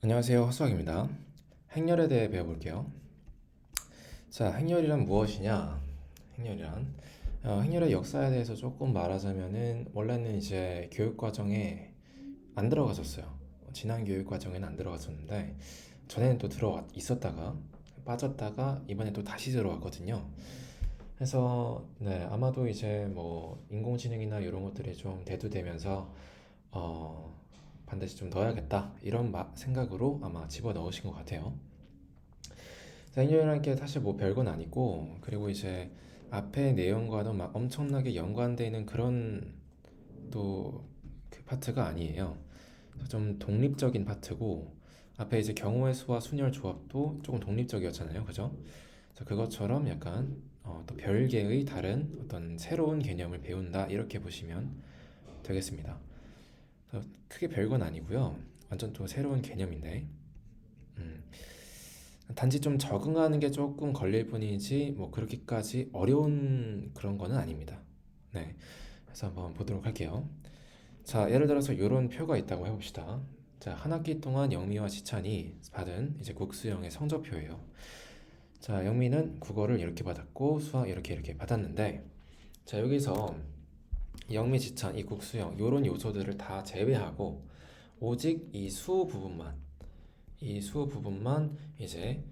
안녕하세요. 허수학입니다. 행렬에 대해 배워볼게요. 자, 행렬이란 무엇이냐? 행렬이란 어, 행렬의 역사에 대해서 조금 말하자면은 원래는 이제 교육 과정에 안 들어갔었어요. 지난 교육 과정에는 안 들어갔었는데 전에는 또 들어 있었다가 빠졌다가 이번에 또 다시 들어왔거든요. 그래서 네, 아마도 이제 뭐 인공지능이나 이런 것들이 좀 대두되면서 어, 반드시 좀 넣어야겠다 이런 마- 생각으로 아마 집어 넣으신 것 같아요. 생년이라는 게 사실 뭐 별건 아니고 그리고 이제 앞에 내용과도 막 엄청나게 연관되어 있는 그런 또 그 파트가 아니에요. 좀 독립적인 파트고 앞에 이제 경우의 수와 순열 조합도 조금 독립적이었잖아요. 그죠? 그래서 그것처럼 약간 어, 또 별개의 다른 어떤 새로운 개념을 배운다 이렇게 보시면 되겠습니다. 크게 별건 아니고요. 완전 또 새로운 개념인데 음, 단지 좀 적응하는 게 조금 걸릴 뿐이지 뭐 그렇게까지 어려운 그런 거는 아닙니다. 네, 그래서 한번 보도록 할게요. 자, 예를 들어서 이런 표가 있다고 해 봅시다. 자, 한 학기 동안 영미와 지찬이 받은 이제 국수형의 성적표예요. 자, 영미는 국어를 이렇게 받았고 수학 이렇게 이렇게 받았는데 자, 여기서 영미, 지찬, 이 국수형 이런 요소들을 다 제외하고 오직 이 수 부분만 이 수 부분만 이제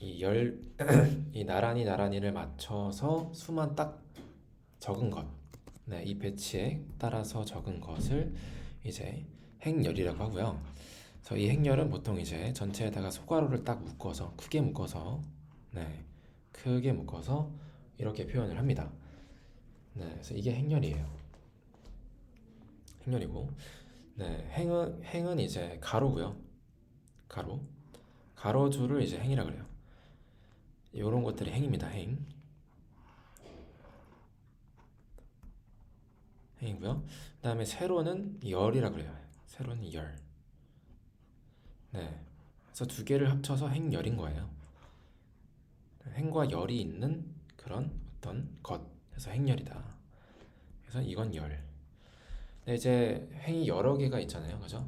이 열 이 나란히 나란히를 맞춰서 수만 딱 적은 것. 네, 이 배치에 따라서 적은 것을 이제 행렬이라고 하고요. 그래서 이 행렬은 보통 이제 전체에다가 소괄호를 딱 묶어서 크게 묶어서 네, 크게 묶어서 이렇게 표현을 합니다. 네, 그래서 이게 행렬이에요. 행렬이고, 네, 행은 행은 이제 가로고요. 가로. 가로줄을 이제 행이라 그래요. 이런 것들이 행입니다. 행. 행이고요. 그다음에 세로는 열이라 그래요. 세로는 열. 네. 그래서 두 개를 합쳐서 행열인 거예요. 행과 열이 있는 그런 어떤 것. 그래서 행열이다. 그래서 이건 열. 근데 이제 행이 여러 개가 있잖아요. 그죠?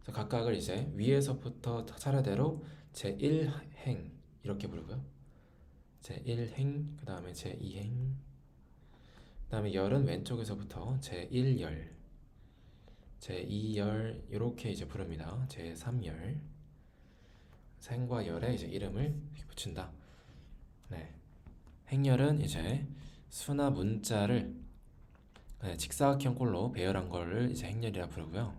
그래서 각각을 이제 위에서부터 차례대로 제1행 이렇게 부르고요. 제1행, 그 다음에 제2행, 그 다음에 열은 왼쪽에서부터 제1열, 제2열 이렇게 이제 부릅니다. 제3열, 생과 열에 이제 이름을 붙인다. 네, 행열은 이제 수나 문자를 네, 직사각형 꼴로 배열한 거를 이제 행렬이라 부르고요.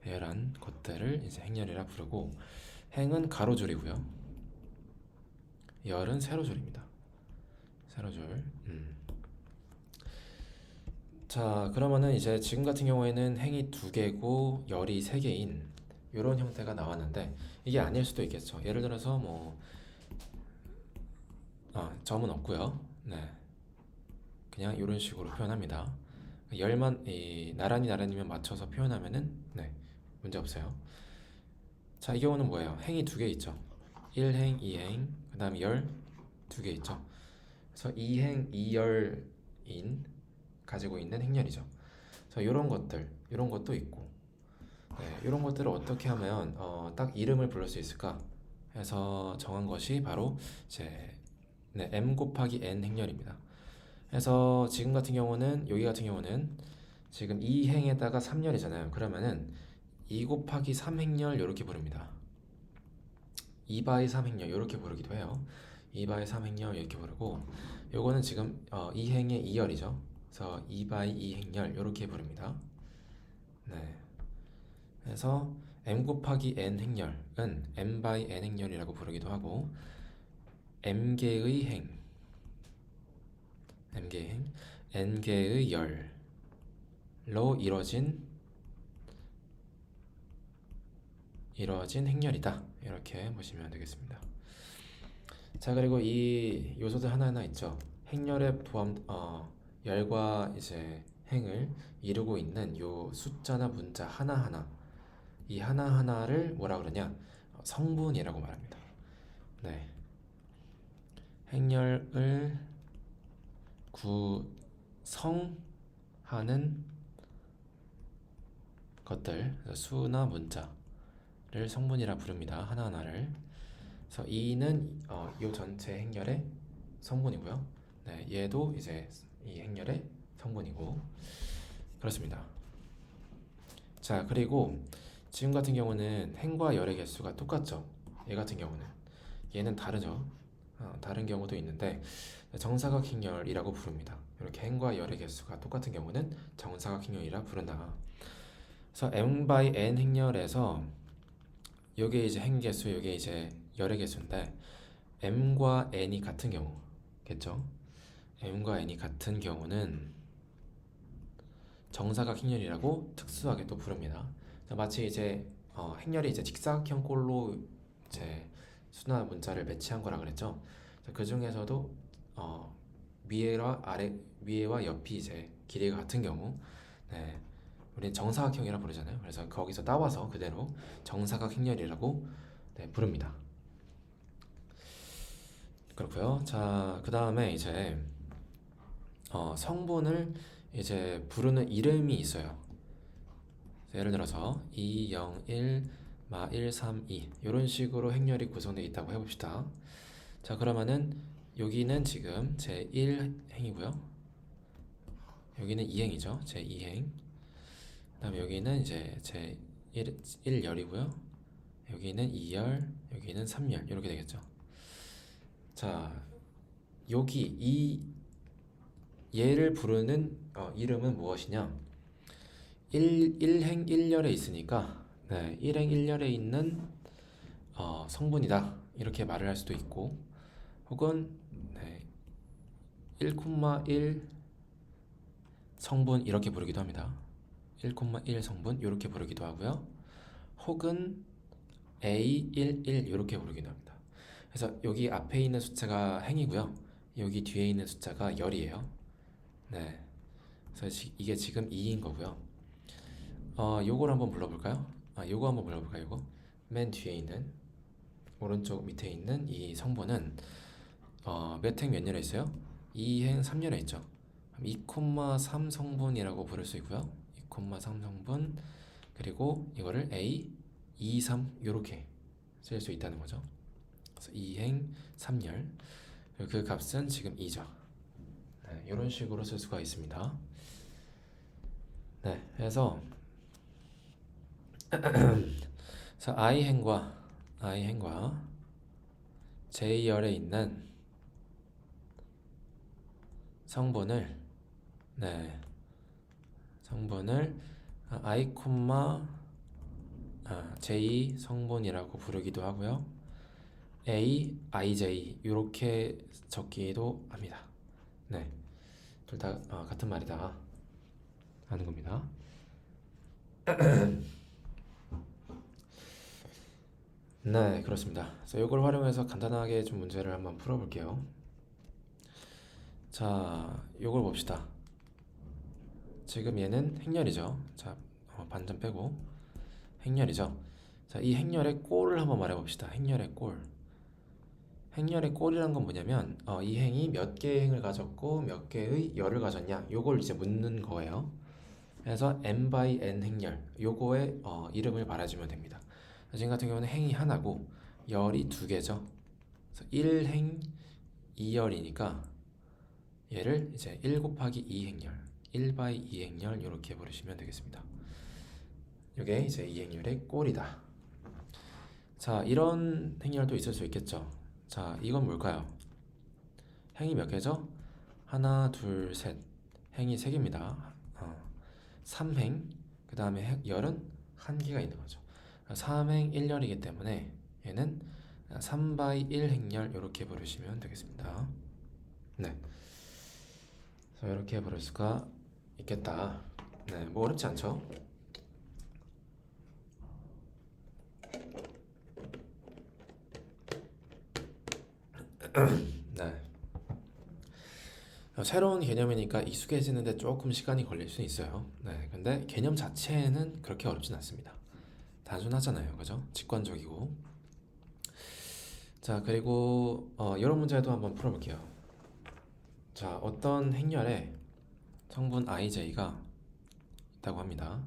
배열한 것들을 이제 행렬이라 부르고 행은 가로줄이고요. 열은 세로줄입니다. 세로줄. 음. 자, 그러면은 이제 지금 같은 경우에는 행이 두 개고 열이 세 개인 이런 형태가 나왔는데 이게 아닐 수도 있겠죠. 예를 들어서 뭐 아, 점은 없고요. 네. 그냥 이런 식으로 표현합니다. 열만 이 나란히 나란히면 맞춰서 표현하면은 네. 문제 없어요. 자, 이 경우는 뭐예요? 행이 두 개 있죠. 1행, 2행, 그 다음에 열 두 개 있죠. 그래서 2행, 2열인 가지고 있는 행렬이죠. 그래서 이런 것들, 이런 것도 있고, 네, 이런 것들을 어떻게 하면 어, 딱 이름을 부를 수 있을까? 해서 정한 것이 바로 제 네, m 곱하기 n 행렬입니다. 그래서 지금 같은 경우는 여기 같은 경우는 지금 2행에다가 3열이잖아요. 그러면은 2 곱하기 3행렬 이렇게 부릅니다. 2바이 3행렬 이렇게 부르기도 해요. 2바이 3행렬 이렇게 부르고 요거는 지금 어, 2행의 2열이죠. 그래서 2바이 2행렬 이렇게 부릅니다. 네. 그래서 m 곱하기 n 행렬은 m 바이 n 행렬이라고 부르기도 하고 m개의 행 m개의 행 n개의 열로 이뤄진 이루어진 행렬이다. 이렇게 보시면 되겠습니다. 자 그리고 이 요소들 하나하나 있죠. 행렬에 포함 어, 열과 이제 행을 이루고 있는 요 숫자나 문자 하나하나 이 하나하나를 뭐라 그러냐 어, 성분이라고 말합니다. 네. 행렬을 구성하는 것들 수나 문자를 성분이라 부릅니다. 하나하나를. 그래서 이는 어, 이 전체 행렬의 성분이고요. 네, 얘도 이제 이 행렬의 성분이고 그렇습니다. 자 그리고 지금 같은 경우는 행과 열의 개수가 똑같죠. 얘 같은 경우는 얘는 다르죠. 어, 다른 경우도 있는데 정사각 행렬이라고 부릅니다. 이렇게 행과 열의 개수가 똑같은 경우는 정사각 행렬이라 부른다. 그래서 m by n 행렬에서 요게 이제 행 개수, 요게 이제 열의 개수인데 m과 n이 같은 경우겠죠. m과 n이 같은 경우는 정사각 행렬이라고 특수하게 또 부릅니다. 마치 이제 어, 행렬이 이제 직사각형 꼴로 이제 수나 문자를 매치한 거라 그랬죠. 그 중에서도 어, 위에와 아래 위에와 옆이 이제 길이가 같은 경우, 네, 우리는 정사각형이라 부르잖아요. 그래서 거기서 따와서 그대로 정사각 행렬이라고 네, 부릅니다. 그렇고요. 자, 그 다음에 이제 어, 성분을 이제 부르는 이름이 있어요. 예를 들어서 2, 0, 1, 마 1, 3, 2 이런 식으로 행렬이 구성되어 있다고 해봅시다. 자 그러면은 여기는 지금 제 1행이고요. 여기는 2행이죠. 제 2행. 그 다음에 여기는 이제 제 1, 1열이고요. 여기는 2열, 여기는 3열 이렇게 되겠죠. 자 여기 이 얘를 부르는 어, 이름은 무엇이냐? 1, 1행 1열에 있으니까 네, 1행 1열에 있는 어, 성분이다. 이렇게 말을 할 수도 있고 혹은 네, 1,1 성분 이렇게 부르기도 합니다. 1,1 성분 이렇게 부르기도 하고요. 혹은 A11 이렇게 부르기도 합니다. 그래서 여기 앞에 있는 숫자가 행이고요. 여기 뒤에 있는 숫자가 열이에요. 네. 그래서 이게 지금 2인 거고요. 어, 요걸 한번 불러볼까요? 아, 요거 한번 불러볼까요? 요거 맨 뒤에 있는 오른쪽 밑에 있는 이 성분은 어, 몇행 몇 년에 있어요? 2행 3년에 있죠. 2,3 성분이라고 부를 수 있고요. 2,3 성분 그리고 이거를 A 2, 3 이렇게 쓸 수 있다는 거죠. 그래서 2행 3열 그 값은 지금 2죠. 네, 이런 식으로 쓸 수가 있습니다. 네, 그래서 자, i 행과 i 행과 j열에 있는 성분을 네 성분을 i 콤마 아, j 성분이라고 부르기도 하고요. a ij 이렇게 적기도 합니다. 네, 둘다 어, 같은 말이다 하는 겁니다. 네, 그렇습니다. 그래서 이걸 활용해서 간단하게 좀 문제를 한번 풀어볼게요. 자, 이걸 봅시다. 지금 얘는 행렬이죠. 자, 어, 반전 빼고 행렬이죠. 자, 이 행렬의 꼴을 한번 말해봅시다. 행렬의 꼴. 행렬의 꼴이란 건 뭐냐면 어, 이 행이 몇 개의 행을 가졌고 몇 개의 열을 가졌냐 요걸 이제 묻는 거예요. 그래서 n by n 행렬 요거의 어, 이름을 말해주면 됩니다. 지금 같은 경우는 행이 하나고 열이 두 개죠. 그래서 1행 2열이니까 얘를 이제 1 곱하기 2행열 1 바이 2행열 이렇게 부르시면 되겠습니다. 이게 이제 2행열의 꼴이다. 자 이런 행열도 있을 수 있겠죠. 자 이건 뭘까요? 행이 몇 개죠? 하나 둘 셋 행이 세 개입니다. 어, 3행 그 다음에 열은 한 개가 있는 거죠. 3행 1열이기 때문에 얘는 3바이 1행열 이렇게 부르시면 되겠습니다. 네. 그래서 이렇게 부를 수가 있겠다. 네, 뭐 어렵지 않죠? 네. 새로운 개념이니까 익숙해지는데 조금 시간이 걸릴 수 있어요. 네, 근데 개념 자체는 그렇게 어렵진 않습니다. 단순하잖아요. 그죠? 직관적이고. 자, 그리고 어, 이런 문제도 한번 풀어볼게요. 자, 어떤 행렬에 성분 IJ가 있다고 합니다.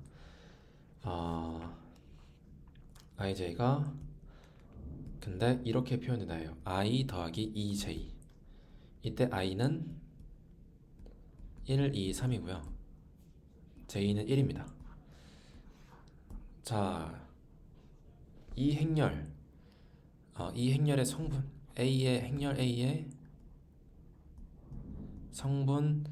어, ij가 근데 이렇게 표현해놔요. i 더하기 2j. 이때 i는 1, 2, 3이고요. j는 1입니다. 자, 이 행렬, 어, 이 행렬의 성분 a의 행렬 a의 성분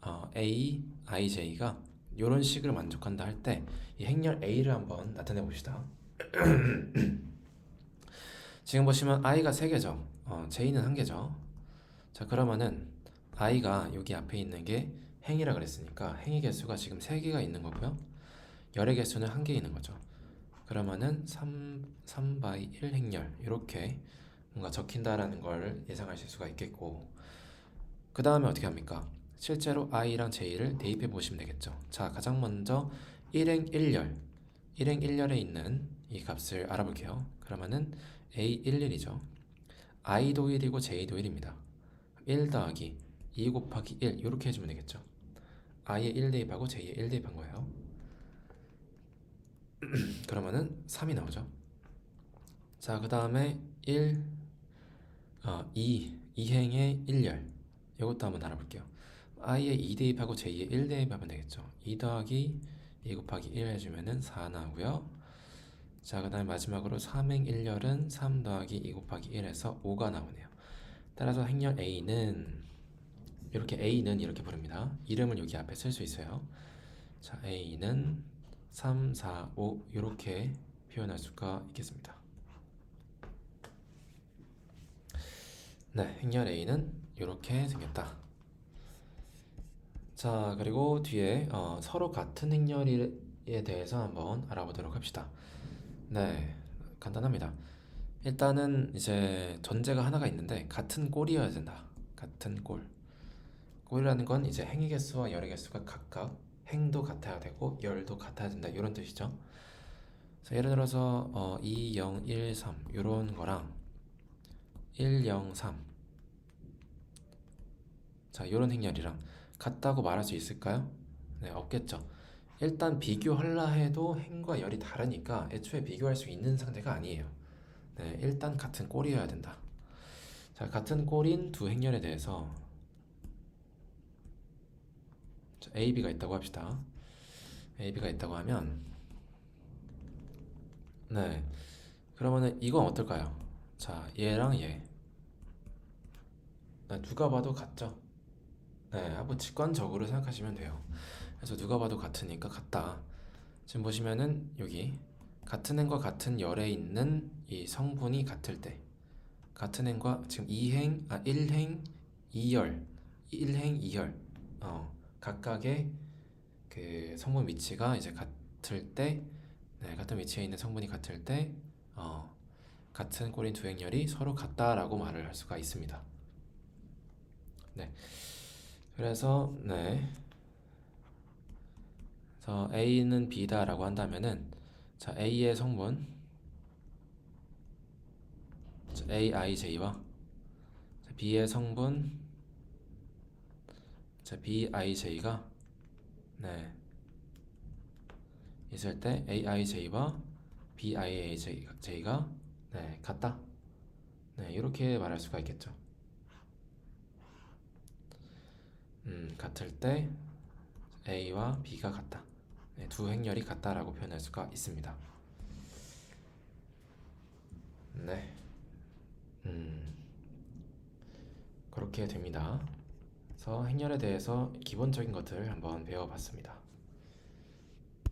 어, a, ij가 이런 식을 만족한다 할 때 이 행렬 a를 한번 나타내 봅시다. 지금 보시면 i가 3개죠. 어, j는 1개죠. 자, 그러면은 i가 여기 앞에 있는 게 행이라 그랬으니까 행의 개수가 지금 3개가 있는 거고요. 열의 개수는 1개 있는 거죠. 그러면은 3, 3 by 1 행렬 이렇게 뭔가 적힌다라는 걸 예상하실 수가 있겠고 그 다음에 어떻게 합니까? 실제로 i랑 j를 대입해 보시면 되겠죠. 자, 가장 먼저 1행 1열 1행 1열에 있는 이 값을 알아볼게요. 그러면은 a11이죠. i도 1이고 j도 1입니다. 1 더하기 2 곱하기 1 이렇게 해주면 되겠죠. i에 1 대입하고 j에 1 대입한 거예요. 그러면은 3이 나오죠. 자, 그 다음에 1, 어, 2, 2행의 1열 이것도 한번 알아볼게요. i에 2 대입하고 j에 1 대입하면 되겠죠. 2 더하기 2 곱하기 1 해주면은 4 나오고요. 자, 그 다음에 마지막으로 3행 1열은 3 더하기 2 곱하기 1에서 5가 나오네요. 따라서 행렬 A는 이렇게 A는 이렇게 부릅니다. 이름을 여기 앞에 쓸 수 있어요. 자, A는 3, 4, 5 이렇게 표현할 수가 있겠습니다. 네, 행렬 A는 이렇게 생겼다. 자, 그리고 뒤에 어, 서로 같은 행렬에 대해서 한번 알아보도록 합시다. 네, 간단합니다. 일단은 이제 전제가 하나가 있는데 같은 꼴이어야 된다. 같은 꼴. 꼴이라는 건 이제 행의 개수와 열의 개수가 각각 행도 같아야 되고 열도 같아야 된다. 이런 뜻이죠. 그래서 예를 들어서 어, 2, 0, 1, 3 이런 거랑 1, 0, 3 자, 이런 행렬이랑 같다고 말할 수 있을까요? 네, 없겠죠. 일단 비교하려 해도 행과 열이 다르니까 애초에 비교할 수 있는 상태가 아니에요. 네, 일단 같은 꼴이어야 된다. 자, 같은 꼴인 두 행렬에 대해서 자, A, B가 있다고 합시다. A, B가 있다고 하면 네, 그러면은 이건 어떨까요? 자, 얘랑 얘. 네, 누가 봐도 같죠? 네, 한번 직관적으로 생각하시면 돼요. 그래서 누가 봐도 같으니까 같다. 지금 보시면은 여기 같은 행과 같은 열에 있는 이 성분이 같을 때 같은 행과 지금 2행, 아 1행, 2열, 1행, 2열 어, 각각의 그 성분 위치가 이제 같을 때 네, 같은 위치에 있는 성분이 같을 때 어, 같은 꼴인 두 행열이 서로 같다라고 말을 할 수가 있습니다. 네. 그래서 네. 그래서 A는 B다라고 한다면은 자 A의 성분 자, A, I, J와 자, B의 성분 자 B, I, J가 네 있을 때 A, I, J와 B, I, J, J가 네 같다 네 이렇게 말할 수가 있겠죠. 음 같을 때 A와 B가 같다. 네, 두 행렬이 같다라고 표현할 수가 있습니다. 네. 음, 그렇게 됩니다. 행렬에 대해서 기본적인 것들 한번 배워봤습니다.